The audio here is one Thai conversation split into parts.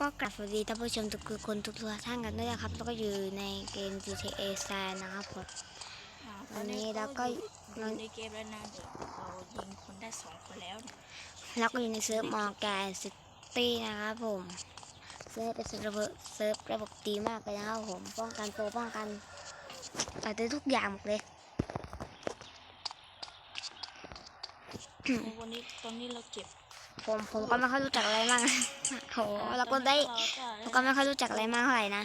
ก็กลับสวัสดีท่านผู้ชมทุกคนทุกท่านกันด้วยนะครับ แล้วก็อยู่ในเกม GTA San นะครับผมอ่าวันนี้เราก็อยู่ในเกมแล้วนะเดี๋ยวเรายิงคนได้สองคนแล้วเนี่ยแล้วก็อยู่ในเซิร์ฟมอร์แกนซิตี้นะครับผมเซิร์ฟเป็นเซิร์ฟเซิร์ฟระบบดีมากเลยนะครับผมป้องกันตัวป้องกันอะไรได้ทุกอย่างหมดเลยวันนี้ตอนนี้เราเก็บ ผมผมก็ไม่ค่อยรู้จักอะไรมากโหเราก็ได้เราผมก็ไม่ค่อยรู้จักอะไรมากเท่าไหร่นะ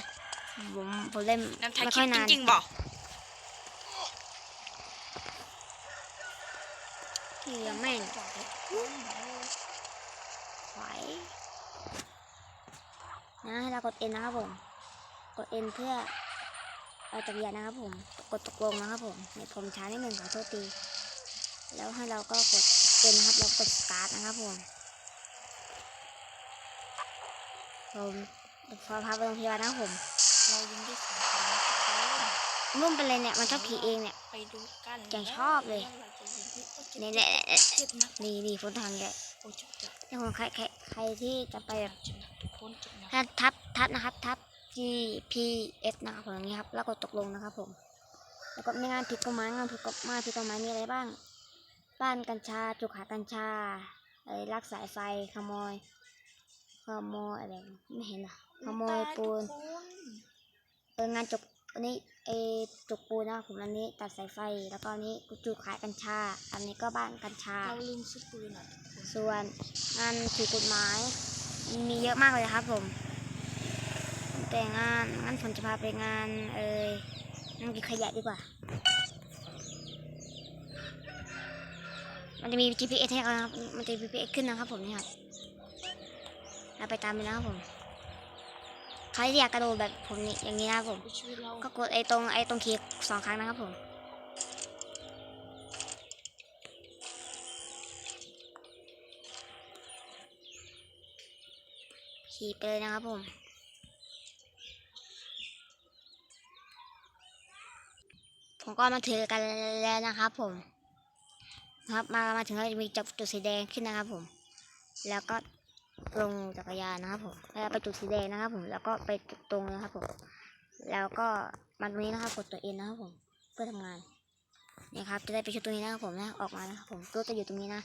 ผมผมเล่นน้ำถ่ายไม่คค่ลิอยปนานจริงๆบอกที่ยังไม่ไหวนะให้เรากด N นะครับผม กด N เพื่อเอาจักรยานนะครับผม กดตกลงนะครับผมเนี่ยผมช้านิดหนึ่งขอโทษที แล้วให้เราก็กด N นะครับ แล้วกด start นะครับผม ผมพอพาไปโรงพยาบาลนะครับผม เรายิงได้สองคนแล้วทุกคนนุ่มไปเลยเนี่ยมันชอบขี่เองเนี่ยไปดูกันยังชอบเลยว่าเราจะยิงที่โอ้เจ็บเนี่ยเนี่ยเนี่ยเจ็บนะนี่นี่ฝนทางใหญ่โอ้เจ็บจังนี่ผมใครใครใครที่จะไปแบบเจ็บนะทุกคนเจ็บนะถ้าทับทับนะครับทับ G P S นะครับผมอย่างนี้ครับ แล้วกดตกลงนะครับผม แล้วก็ไม่งานผิดกฎหมายงานผิดกฎหมายผิดกฎหมายมีอะไรบ้าง บ้านกัญชาจุกหากัญชาอะไรลักสายไฟขโมย ขโมยอะไรไม่เห็นเหรอขโมยปูนตายทุกคนเอองานจกอันนี้เออจุกปูนนะครับผมอันนี้ตัดสายไฟ แล้วก็อันนี้จุกขายกัญชา อันนี้ก็บ้านกัญชาเราลืมซื้อปืนอะทุกคนส่วนงานถูกกฎหมายมีเยอะมากเลยครับผม แต่งานงั้นผมจะพาไปงานเอ่ยงานเก็บขยะดีกว่า มันจะมี GPS ให้เรานะครับ มันจะมี GPS ขึ้นนะครับผมนี่ครับ เราไปตามไปนะครับผมใครที่อยากกระโดดแบบผมนี่อย่างนี้นะครับผมชีวิตเราก็กดไอ้ตรงไอ้ตรงขีดสองครั้งนะครับผมขีดไปเลยนะครับผมผมก็มาถือกันแล้วนะครับผมนะครับมามาถึงแล้วจะมีจับจุดสีแดงขึ้นนะครับผม แล้วก็ ลงจักรยานนะครับผมแล้วไปจุดสีแดงนะครับผมแล้วก็ไปตรงนะครับผมแล้วก็มาตรงนี้นะครับกดตัวเอ็นนะครับผมเพื่อทำงานนี่ครับจะได้ไปชุดตรงนี้นะครับผมนะออกมานะครับผมรถจะอยู่ตรงนี้นะ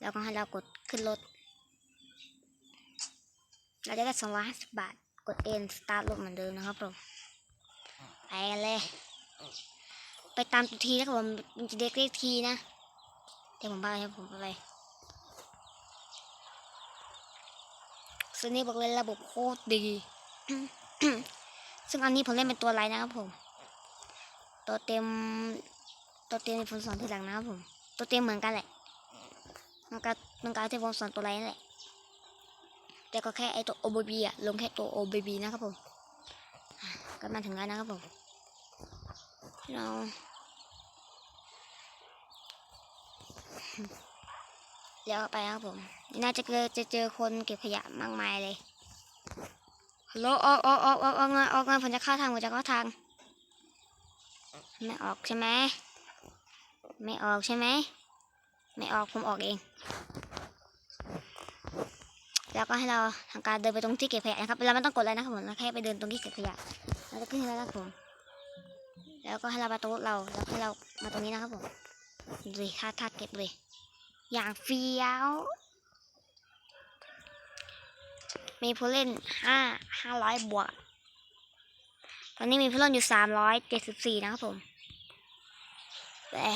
แล้วก็ให้เรากดขึ้นรถเราจะได้สองร้อยห้าสิบบาทกดเอ็นสตาร์ทรถเหมือนเดิมนะครับผมไปกันเลย ไปตามตัวทีนะครับผมมันจะเด็กเลขทีนะเดี๋ยวผมไปครับผมไป ซึ่งนี่บอกเลยระบบโคตรดี ซึ่งอันนี้ผมเล่นเป็นตัวไรนะครับผม ตัวเต็ม ตัวเต็มผมสอนทีหลังนะครับผม ตัวเต็มเหมือนกันแหละมันก็มันก็ที่ผมสอนตัวไรนั่นแหละ แต่ก็แค่ไอตัว OBB อะลงแค่ตัว OBB นะครับผมอะก็มาถึงแล้วนะครับผม เราเดี๋ยวไปครับผม น่าจะเจอจะเจอคนเก็บขยะมากมายเลยฮัลโหลออกออกออกออกออกเงินออกเงินผมจะเข้าทางผมจะเข้าทาง ไม่ออกใช่ไหมไม่ออกใช่ไหมไม่ออกผมออกเอง แล้วก็ให้เราทำการเดินไปตรงที่เก็บขยะนะครับเราไม่ต้องกดอะไรนะครับผมเราแค่ไปเดินตรงที่เก็บขยะเราจะขึ้นแล้วนะครับผมแล้วก็ให้เรามาตรงเราแล้วให้เรามาตรงนี้นะครับผมดูดิท่าท่าเก็บเลยอย่างเฟี้ยว มีผู้เล่นห้าห้าร้อยบวก ตอนนี้มีผู้เล่นอยู่สามร้อยเจ็ดสิบสี่นะครับผมแต่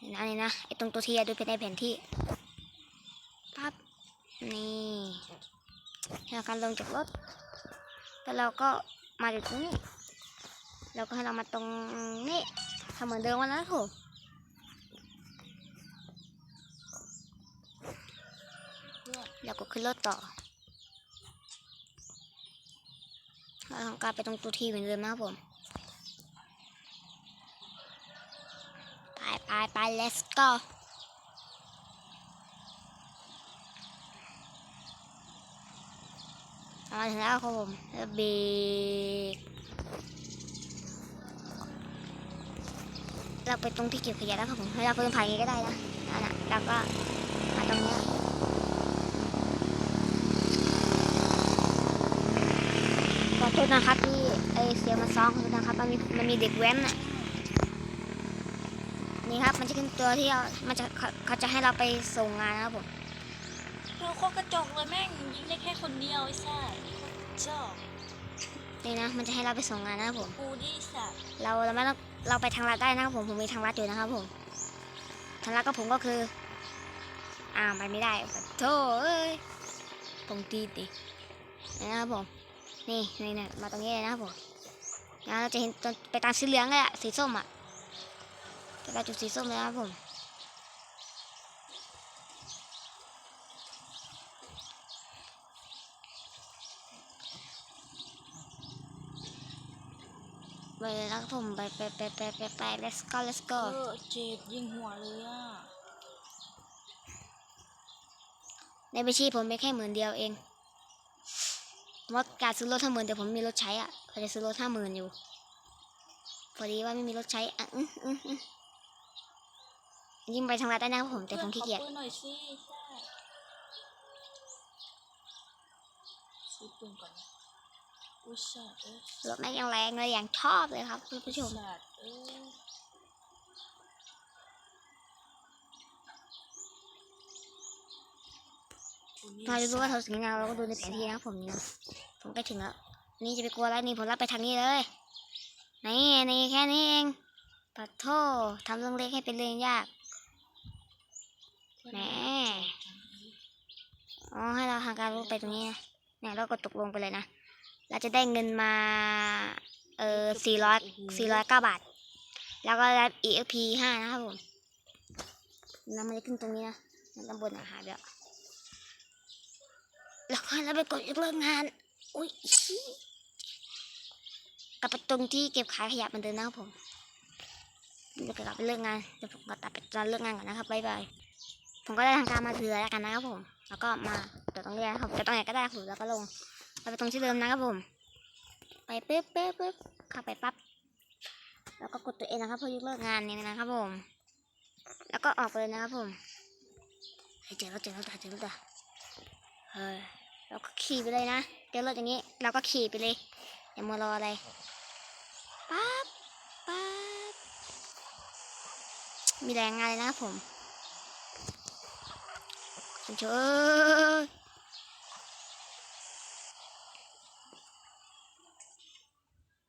นี่นะนี่นะไอตรงตัวเทีอะดูเป็นในแผนที่ปั๊บนี่ให้เราการลงจากรถแล้วเราก็มาอยู่ตรงนี้แล้วก็ให้เรามาตรงนี้ทำเหมือนเดิมวันนั้นครับผม แล้วก็ขึ้นรถต่อเราทำการไปตรงตัวทีเหมือนเดิมนะครับผม ไปไปไป let's go มาถึงแล้วครับผมเบรกเราไปตรงที่เก็บขยะแล้วครับผมเราเพิ่มผ่านนี้ก็ได้นะนั่นน่ะแล้วก็มาตรงเนี้ ษนะครับที่ไอเสียงมันซ้องขอโทษนะครับ มันมีมันมีเด็กแว้นน่ะนี่ครับ มันจะขึ้นตัวที่เรามันจะเขาเขาจะให้เราไปส่งงานนะครับผมเราโคตรกระจกเลยแม่งยิงได้แค่คนเดียวไอ้สัสเจ้านี่นะมันจะให้เราไปส่งงานนะครับผมกูดิสัสเราเราไม่ต้องเราไปทางลัดได้นะครับผมผมมีทางลัดอยู่นะครับผมทางลัดก็ผมก็คืออ่าไปไม่ได้โธ่เอ้ยตรงตีตินี่นะครับผม นี่นี่เนี่ยมาตรงนี้เลยนะครับผมนะเราจะเห็นตอนไปตามสีเหลืองเลยอะสีส้มอะไปตามจุดสีส้มเลยนะครับผมไปเลยนะครับผมไปไปไปไปไปไป let's go let's เอ go อเจ็บยิงหัวเลยอะในบัญชีผมมีแค่หมื่นเดียวเองเพราะ ว่าการซื้อรถห้าหมื่นแต่ผมมีรถใช้อะเขาจะซื้อรถห้าหมื่นอยู่ พอดีว่าไม่มีรถใช้อะอื้ออื้ออื้อยิ่งไปทางรัฐได้นะครับผมแต่ผมขี้เกียจขอปืนหน่อยสิใช่ซื้อปืนก่อนนะอุ้ยสัสเอ้ยรถแม่งยังแรงเลยอย่างชอบเลยครับคุณผู้ชม สัสเอ้ยคนนี้เราจะรู้ว่าเราถึงงานเราก็ดูในแผนที่นะครับผมนี่นะผมใกล้ถึงแล้วนี่จะไปกลัวแล้วนี่ผมรับไปทางนี้เลยนี่นี่แค่นี้เองปัดโททำเรื่องเล็กให้เป็นเรื่องยากแหมอ๋อให้เราทางการรู้ไปตรงนี้นะเนี่ยเราก็ตกลงไปเลยนะเราจะได้เงินมาเออสี่ร้อยสี่ร้อยเก้าบาท แล้วก็รับ EXP ห้านะครับผมน้ำมันจะขึ้นตรงนี้นะด้านบนอาหายไปแล้ว แล้วก็เราไปกดยกเลิกงาน อุ้ยกลับไปตรงที่เก็บขายขยะเหมือนเดิมนะครับผมเดี๋ยวกลับไปเลิกงานเดี๋ยวผมก็ตัดไปตอนเลิกงานก่อนนะครับบ๊ายบายผมก็ได้ทำการมาเถือแล้วกันนะครับผม แล้วก็มาจอดตรงนี้นะครับจอดตรงไหนก็ได้ครับผมแล้วก็ลงเราไปตรงที่เดิมนะครับผม ไปปึ๊บปึ๊บปึ๊บข้าไปปั๊บแล้วก็กดตัวเองนะครับเพื่อยกเลิกงานเนี่ยนะครับผม แล้วก็ออกไปเลยนะครับผมเฮ้ยเจอแล้วเจอแล้วเจอแล้ว เฮ้ยเราก็ขี่ไปเลยนะเจอรถอย่างนี้ เราก็ขี่ไปเลยอย่ามารออะไรปั๊บปั๊บมีแรงงานเลยนะผมเชิญ